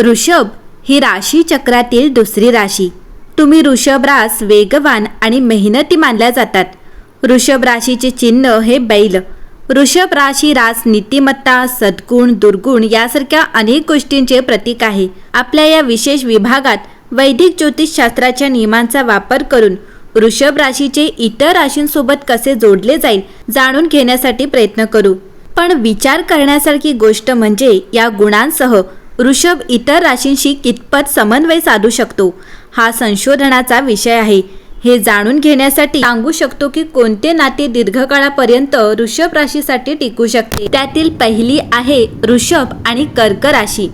ऋषभ ही राशी चक्रातील दुसरी राशी. तुम्ही ऋषभ रास वेगवान आणि मेहनती मानल्या जातात. ऋषभ राशीचे चिन्ह हे बैल. ऋषभ राशी रास नीतिमत्ता सद्गुण दुर्गुण यासारख्या अनेक गोष्टींचे प्रतीक आहे. आपल्या या विशेष विभागात वैदिक ज्योतिषशास्त्राच्या नियमांचा वापर करून ऋषभ राशीचे इतर राशींसोबत कसे जोडले जाईल जाणून घेण्यासाठी प्रयत्न करू. पण विचार करण्यासारखी गोष्ट म्हणजे या गुणांसह ऋषभ इतर राशींशी कितपत समन्वय साधू शकतो? हा संशोधनाचा विषय आहे. हे जाणून घेण्यासाठी सांगू शकतो की कोणते नाते दीर्घकाळापर्यंत ऋषभ राशीसाठी टिकू शकते? त्यातील पहिली आहे ऋषभ आणि कर्क राशी.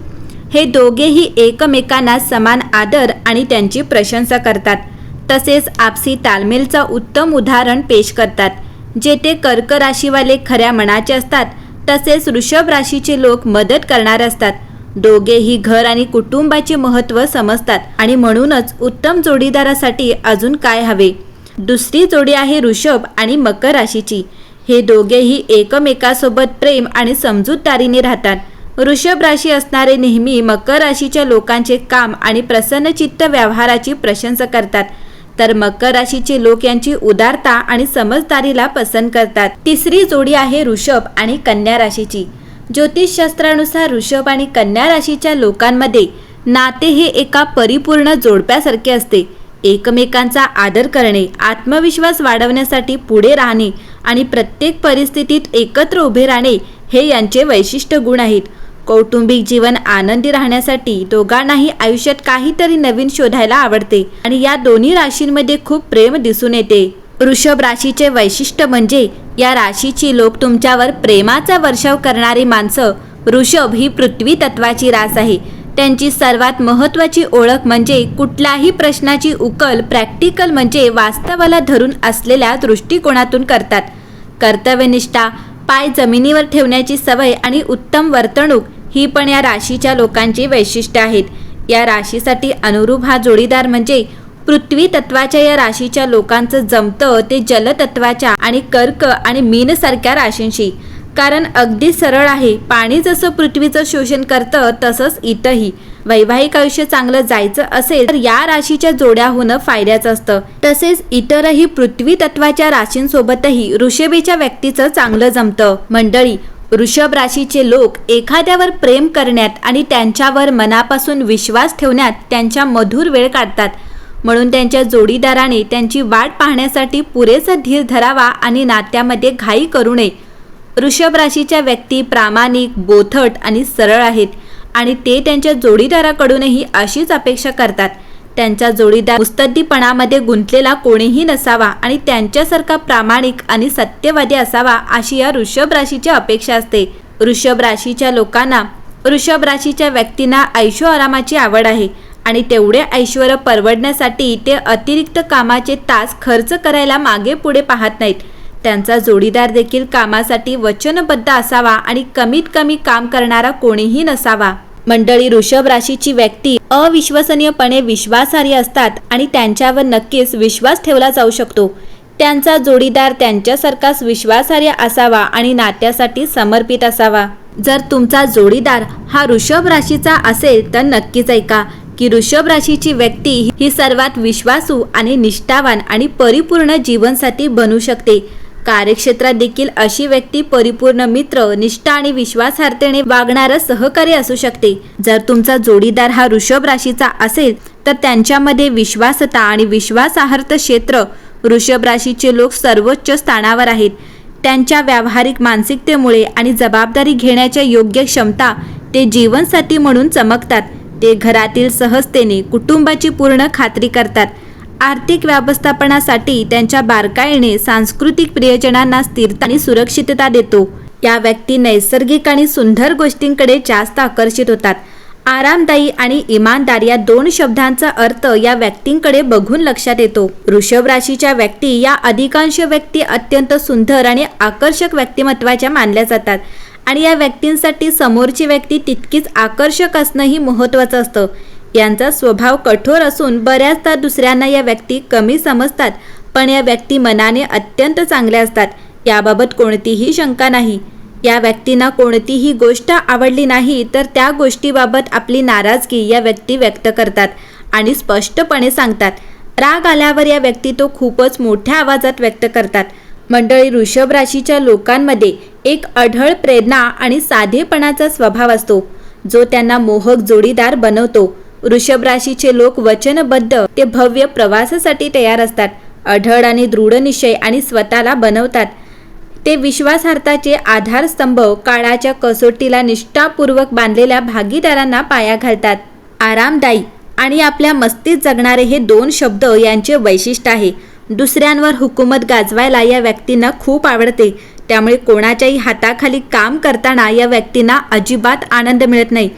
हे दोघेही एकमेकांना समान आदर आणि त्यांची प्रशंसा करतात. तसेच आपसी तालमेलचा उत्तम उदाहरण पेश करतात. जेथे कर्क राशीवाले खऱ्या मनाचे असतात तसेच ऋषभ राशीचे लोक मदत करणार असतात. दोघेही घर आणि कुटुंबाचे महत्त्व समजतात आणि म्हणूनच उत्तम जोडीदारासाठी अजून काय हवे? दुसरी जोडी आहे ऋषभ आणि मकर राशीची. हे दोघेही एकमेकासोबत प्रेम आणि समजूतदारीने राहतात. ऋषभ राशी असणारे नेहमी मकर राशीच्या लोकांचे काम आणि प्रसन्नचित्त व्यवहाराची प्रशंसा करतात. तर मकर राशीचे लोक यांची उदारता आणि समजदारीला पसंत करतात. तिसरी जोडी आहे ऋषभ आणि कन्या राशीची. ज्योतिषशास्त्रानुसार ऋषभ आणि कन्या राशीच्या लोकांमध्ये नाते हे एका परिपूर्ण जोडप्यासारखे असते. एकमेकांचा आदर करणे आत्मविश्वास वाढवण्यासाठी पुढे राहणे आणि प्रत्येक परिस्थितीत एकत्र उभे राहणे हे यांचे वैशिष्ट्य गुण आहेत. कौटुंबिक जीवन आनंदी राहण्यासाठी दोघांनाही आयुष्यात काहीतरी नवीन शोधायला आवडते आणि या दोन्ही राशींमध्ये खूप प्रेम दिसून येते. वृषभ राशीचे वैशिष्ट्य म्हणजे या राशीची लोक तुमच्यावर प्रेमाचा वर्षाव करणारी माणसं. वृषभ ही पृथ्वी तत्वाची रास आहे. त्यांची सर्वात महत्त्वाची ओळख म्हणजे कुठल्याही प्रश्नाची उकल प्रॅक्टिकल म्हणजे वास्तवाला धरून असलेल्या दृष्टिकोनातून करतात. कर्तव्यनिष्ठा पाय जमिनीवर ठेवण्याची सवय आणि उत्तम वर्तणूक ही पण या राशीच्या लोकांची वैशिष्ट्य आहेत. या राशीसाठी अनुरूप हा जोडीदार म्हणजे पृथ्वी तत्वाच्या या राशीच्या लोकांचं जमतं ते जलतत्वाच्या आणि कर्क आणि मीन सारख्या राशींशी. कारण अगदी सरळ आहे पाणी जसं पृथ्वीचं शोषण करतं तसंच इथंही वैवाहिक आयुष्य चांगलं जायचं असेल तर या राशीच्या जोड्या होणं फायद्याचं असतं. तसेच इतरही पृथ्वी तत्वाच्या राशींसोबतही ऋषभेच्या व्यक्तीचं चांगलं जमतं. मंडळी ऋषभ राशीचे लोक एखाद्यावर प्रेम करण्यात आणि त्यांच्यावर मनापासून विश्वास ठेवण्यात त्यांच्या मधुर वेळ काढतात. म्हणून त्यांच्या जोडीदाराने त्यांची वाट पाहण्यासाठी पुरेसा धीर धरावा आणि नात्यामध्ये घाई करू नये. ऋषभ राशीच्या व्यक्ती प्रामाणिक बोथट आणि सरळ आहेत आणि ते त्यांच्या जोडीदाराकडूनही अशीच अपेक्षा करतात. त्यांचा जोडीदार मुस्तद्दीपणामध्ये गुंतलेला कोणीही नसावा आणि त्यांच्यासारखा प्रामाणिक आणि सत्यवादी असावा अशी या ऋषभ राशीची अपेक्षा असते. ऋषभ राशीच्या लोकांना ऋषभ राशीच्या व्यक्तींना ऐशो आरामाची आवड आहे. आणि तेवढे ऐश्वर परवडण्यासाठी ते अतिरिक्त कामाचे तास खर्च करायला मागे पुढे पाहत नाहीत. त्यांचा जोडीदार देखील कामासाठी वचनबद्ध असावा आणि कमीत कमी काम करणारा कोणीही नसावा. मंडळी ऋषभ राशीची व्यक्ती अविश्वसनीयपणे विश्वासार्ह असतात आणि त्यांच्यावर नक्कीच विश्वास ठेवला जाऊ शकतो. त्यांचा जोडीदार त्यांच्यासारखाच विश्वासार्ह असावा आणि नात्यासाठी समर्पित असावा. जर तुमचा जोडीदार हा ऋषभ राशीचा असेल तर नक्कीच ऐका. की ऋषभ राशीची व्यक्ती ही सर्वात विश्वासू आणि निष्ठावान आणि परिपूर्ण जीवनसाथी बनू शकते. कार्यक्षेत्रात देखील अशी व्यक्ती परिपूर्ण मित्र निष्ठा आणि विश्वासार्हतेने वागणारं सहकार्य असू शकते. जर तुमचा जोडीदार हा ऋषभ राशीचा असेल तर त्यांच्यामध्ये विश्वासता आणि विश्वासार्हत क्षेत्र ऋषभ राशीचे लोक सर्वोच्च स्थानावर आहेत. त्यांच्या व्यावहारिक मानसिकतेमुळे आणि जबाबदारी घेण्याच्या योग्य क्षमता ते जीवनसाथी म्हणून चमकतात. ते घरातील सहजतेने कुटुंबाची पूर्ण खात्री करतात. आर्थिक व्यवस्थापनासाठी त्यांच्या बारकाईने सांस्कृतिक प्रियजनांना स्थिरता आणि सुरक्षितता देतो. या व्यक्ती नैसर्गिक आणि सुंदर गोष्टींकडे जास्त आकर्षित होतात. आरामदायी आणि इमानदार या दोन शब्दांचा अर्थ या व्यक्तींकडे बघून लक्षात येतो. वृषभ राशीच्या व्यक्ती या अधिकांश व्यक्ती अत्यंत सुंदर आणि आकर्षक व्यक्तिमत्वाच्या मानल्या जातात. आणि या व्यक्तींसाठी समोरची व्यक्ती तितकीच आकर्षक असणंही महत्त्वाचं असतं. यांचा स्वभाव कठोर असून बऱ्याचदा दुसऱ्यांना या व्यक्ती कमी समजतात पण या व्यक्ती मनाने अत्यंत चांगल्या असतात. याबाबत कोणतीही शंका नाही. या व्यक्तींना कोणतीही गोष्ट आवडली नाही तर त्या गोष्टीबाबत आपली नाराजगी या व्यक्ती व्यक्त करतात आणि स्पष्टपणे सांगतात. राग आल्यावर या व्यक्ती तो खूपच मोठ्या आवाजात व्यक्त करतात. मंडळी ऋषभ राशीच्या लोकांमध्ये एक अढळ प्रेरणा आणि साधेपणाचा स्वभाव असतो. जो त्यांना मोहक जोडीदार बनवतो. वृषभ राशीचे लोक वचनबद्ध ते भव्य प्रवासासाठी तयार असतात. अढळ आणि दृढनिश्चय आणि स्वतःला बनवतात. ते विश्वासार्थाचे आधारस्तंभ काळाच्या कसोटीला निष्ठापूर्वक बांधलेल्या भागीदारांना पाया घालतात. आरामदायी आणि आपल्या मस्तीत जगणारे हे दोन शब्द यांचे वैशिष्ट्य आहे. दुसऱ्यांवर हुकूमत गाजवायला या व्यक्तींना खूप आवडते. त्यामुळे कोणाच्याही हाताखाली काम करताना या व्यक्तींना अजिबात आनंद मिळत नाही.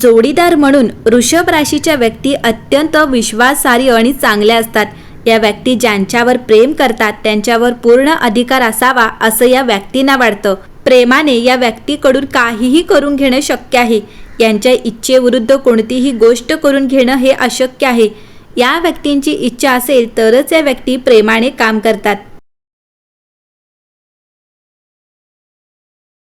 जोडीदार म्हणून वृषभ राशीच्या व्यक्ती अत्यंत विश्वासार्ह आणि चांगल्या असतात. या व्यक्ती ज्यांच्यावर प्रेम करतात त्यांच्यावर पूर्ण अधिकार असावा असं या व्यक्तींना वाटतं. प्रेमाने या व्यक्तीकडून काहीही करून घेणं शक्य आहे. यांच्या इच्छेविरुद्ध कोणतीही गोष्ट करून घेणं हे अशक्य आहे. या व्यक्तींची इच्छा असेल तरच या व्यक्ती प्रेमाने काम करतात.